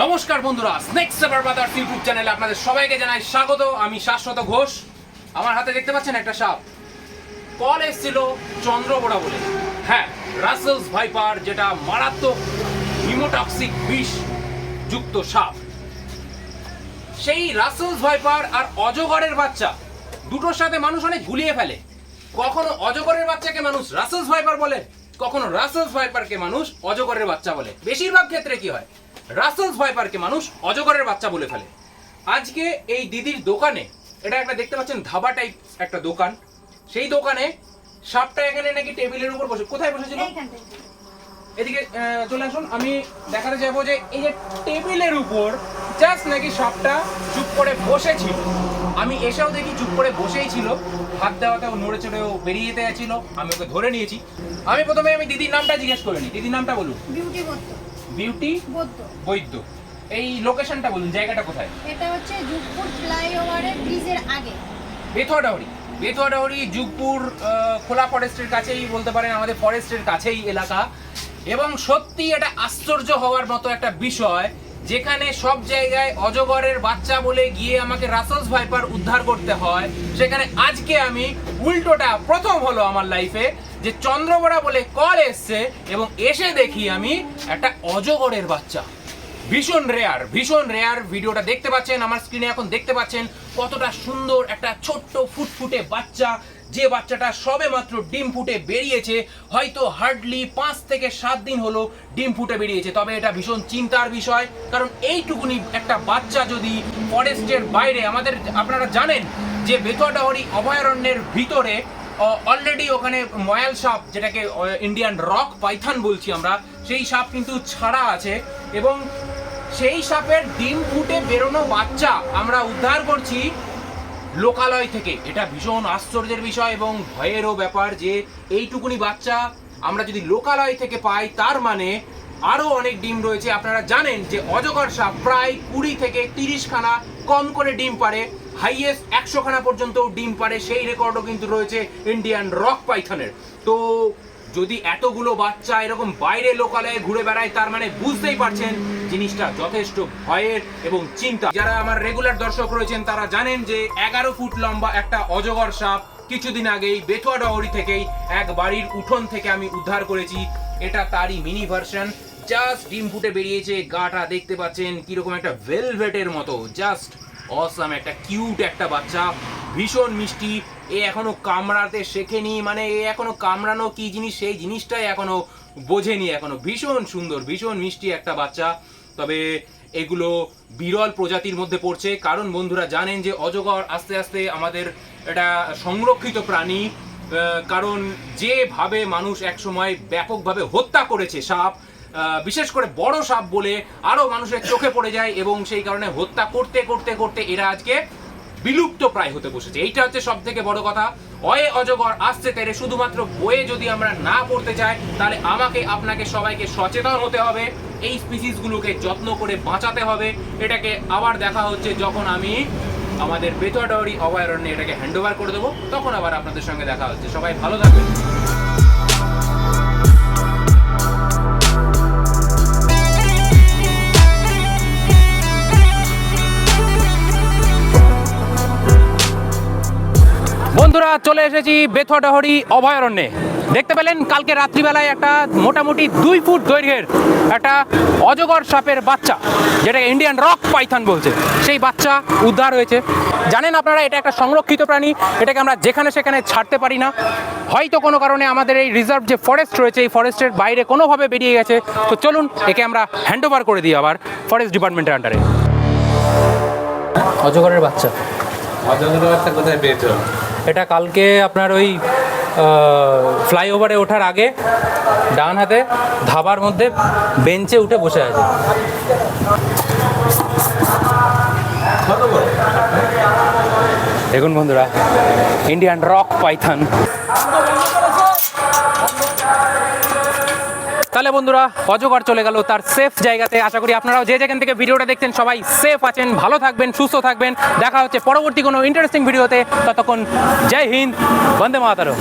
নমস্কার বন্ধুরা স্নেক সেভার brothers YouTube চ্যানেলে আপনাদের সবাইকে জানাই স্বাগত। আমি শাশ্বত ঘোষ। আমার হাতে দেখতে পাচ্ছেন একটা সাপ। কল এসেছিল চন্দ্রবোড়া বলে। হ্যাঁ রাসেলস ভাইপার যেটা মারাত্মক হিমোটক্সিক বিষ যুক্ত সাপ। সেই রাসেলস ভাইপার আর অজগরের বাচ্চা দুটোর সাথে মানুষ অনেক গুলিয়ে ফেলে। কখনো অজগরের বাচ্চাকে মানুষ রাসেলস ভাইপার বলে, কখনো রাসেলস ভাইপারকে মানুষ অজগরের বাচ্চা বলে। বেশিরভাগ ক্ষেত্রে কি হয়? রাসেলস ভাইপারকে মানুষ অজগরের বাচ্চা বলে ফেলে। আজকে এই দিদির দোকানে এটা একটা দেখতে পাচ্ছেন ধাবা টাইপ একটা দোকান। সেই দোকানে সাপটা এখানে নাকি টেবিলের উপর বসে কোথায় বসেছিল? এদিকে চলে আসুন। আমি দেখাতে চাইব যে এই যে টেবিলের উপর জাস্ট নাকি সাপটা চুপ করে বসেছিল। আমি এসেও দেখি চুপ করে বসেই ছিল। হাত দেওয়াতে ও নড়ে চড়ে ও বেরিয়ে যেতে যাচ্ছিল। আমি ওকে ধরে নিয়েছি। আমি প্রথমে আমি দিদির নামটা জিজ্ঞেস করিনি। দিদির নামটা বলুন। বিউটি বিউটি বৈদ্য। এই লোকেশনটা বলুন জায়গাটা কোথায়? এটা হচ্ছে যুগপুর ফ্লাইওভারের ব্রিজের আগে। বেথুয়াডাহরি বেথুয়াডাহরি যুগপুর খোলা ফরেস্টের কাছেই বলতে পারেন আমাদের ফরেস্টের কাছেই এলাকা। এবং সত্যি এটা আশ্চর্য হওয়ার মতো একটা বিষয় যেখানে সব জায়গায় অজগরের বাচ্চা বলে গিয়ে আমাকে রাসেলস ভাইপার উদ্ধার করতে হয়। সেখানে আজকে আমি উল্টোটা প্রথম হলো আমার লাইফে যে চন্দ্রবড়া বলে কল এসছে এবং এসে দেখি আমি একটা অজগরের বাচ্চা। ভীষণ রেয়ার ভীষণ রেয়ার ভিডিওটা দেখতে পাচ্ছেন, আমার স্ক্রিনে এখন দেখতে পাচ্ছেন কতটা সুন্দর একটা ছোট্ট ফুটফুটে বাচ্চা। যে বাচ্চাটা সবে মাত্র ডিম ফুটে বেরিয়েছে, হয়তো হার্ডলি পাঁচ থেকে সাত দিন হলো ডিম ফুটে বেরিয়েছে। তবে এটা ভীষণ চিন্তার বিষয়, কারণ এইটুকুনি একটা বাচ্চা যদি ফরেস্টের বাইরে, আমাদের, আপনারা জানেন যে বেতোয়াডাহরি অভয়ারণ্যের ভিতরে অলরেডি ওখানে ময়াল সাপ, যেটাকে ইন্ডিয়ান রক পাইথন বলছি আমরা, সেই সাপ কিন্তু ছাড়া আছে। এবং সেই সাপের ডিম ফুটে বেরোনো বাচ্চা আমরা উদ্ধার করছি লোকালয় থেকে। এটা ভীষণ আশ্চর্যের বিষয় এবং ভয়েরও ব্যাপার যে এইটুকুনি বাচ্চা আমরা যদি লোকালয় থেকে পাই, তার মানে আরও অনেক ডিম রয়েছে। আপনারা জানেন যে অজগর সাপ প্রায় কুড়ি থেকে তিরিশখানা খানা কম করে ডিম পারে হাইয়েস্ট একশো খানা পর্যন্ত ডিম পারে সেই রেকর্ডও কিন্তু রয়েছে ইন্ডিয়ান রক পাইথনের তো যদি এতগুলো বাচ্চা এরকম বাইরে লোকালয়ে ঘুরে বেড়ায়, তার মানে বুঝতেই পারছেন জিনিসটা যথেষ্ট ভয়ের এবং চিন্তা। যারা আমার রেগুলার দর্শক রয়েছেন, তারা জানেন যে এগারো ফুট লম্বা একটা অজগর সাপ কিছুদিন আগেই বেথুয়া ডহরি থেকেই এক বাড়ির উঠোন থেকে আমি উদ্ধার করেছি। এটা তারই মিনি ভার্সন জাস্ট ডিম ফুটে বেরিয়েছে, গাটা দেখতে পাচ্ছেন কীরকম একটা ভেলভেটের মতো। জাস্ট অসাম একটা কিউট একটা বাচ্চা। ভীষণ মিষ্টি। এ এখনও কামড়াতে শেখেনি মানে এ এখনও কামড়ানো কি জিনিস, সেই জিনিসটাই এখনও বোঝেনি এখনও। ভীষণ সুন্দর, ভীষণ মিষ্টি একটা বাচ্চা। তবে এগুলো বিরল প্রজাতির মধ্যে পড়ছে। কারণ বন্ধুরা জানেন যে অজগর আস্তে আস্তে আমাদের এটা সংরক্ষিত প্রাণী কারণ যেভাবে মানুষ একসময় ব্যাপকভাবে হত্যা করেছে সাপ বিশেষ করে বড় সাপ বলে আরও মানুষের চোখে পড়ে যায় এবং সেই কারণে হত্যা করতে করতে করতে এরা আজকে বিলুপ্ত প্রায় হতে বসেছে। এইটা হচ্ছে সব থেকে বড় কথা। অয়ে অজগর আসছে তেরে, শুধুমাত্র বইয়ে যদি আমরা না পড়তে চাই, তাহলে আমাকে, আপনাকে সবাইকে সচেতন হতে হবে। এই স্পিসিসগুলোকে যত্ন করে বাঁচাতে হবে। এটাকে আবার দেখা হচ্ছে যখন আমি আমাদের বেতোয়াডাওয়ারি অভয়ারণ্যে এটাকে হ্যান্ডওভার করে দেবো। তখন আবার আপনাদের সঙ্গে দেখা হচ্ছে। সবাই ভালো থাকবেন। বন্ধুরা চলে এসেছি বেথডাহরি অভয়ারণ্যে। দেখতে পেলেন কালকে রাত্রিবেলায় একটা মোটামুটি দুই ফুট দৈর্ঘ্যের একটা অজগর সাপের বাচ্চা যেটা ইন্ডিয়ান রক পাইথন বলছে। সেই বাচ্চা উদ্ধার হয়েছে। জানেন আপনারা এটা একটা সংরক্ষিত প্রাণী এটাকে আমরা যেখানে সেখানে ছাড়তে পারি না। হয়তো কোনো কারণে আমাদের এই রিজার্ভ যে ফরেস্ট রয়েছে এই ফরেস্টের বাইরে কোনোভাবে বেরিয়ে গেছে। তো চলুন একে আমরা হ্যান্ড ওভার করে দিই আবার ফরেস্ট ডিপার্টমেন্টের আন্ডারে অজগরের বাচ্চা। অজগর বাচ্চা কোথায় পেয়েছ? এটা কালকে আপনার ওই ফ্লাইওভারে ওঠার আগে ডান হাতে ধাবার মধ্যে বেঞ্চে উঠে বসে আছে। দেখুন বন্ধুরা ইন্ডিয়ান রক পাইথন তাহলে বন্ধুরা, অজগর চলে গেল তার সেফ জায়গাতে। আশা করি আপনারাও যে যেখান থেকে ভিডিওটা দেখছেন সবাই সেফ আছেন, ভালো থাকবেন, সুস্থ থাকবেন। দেখা হচ্ছে পরবর্তী কোনো ইন্টারেস্টিং ভিডিওতে ততক্ষণ, জয় হিন্দ, বন্দে মাতারম।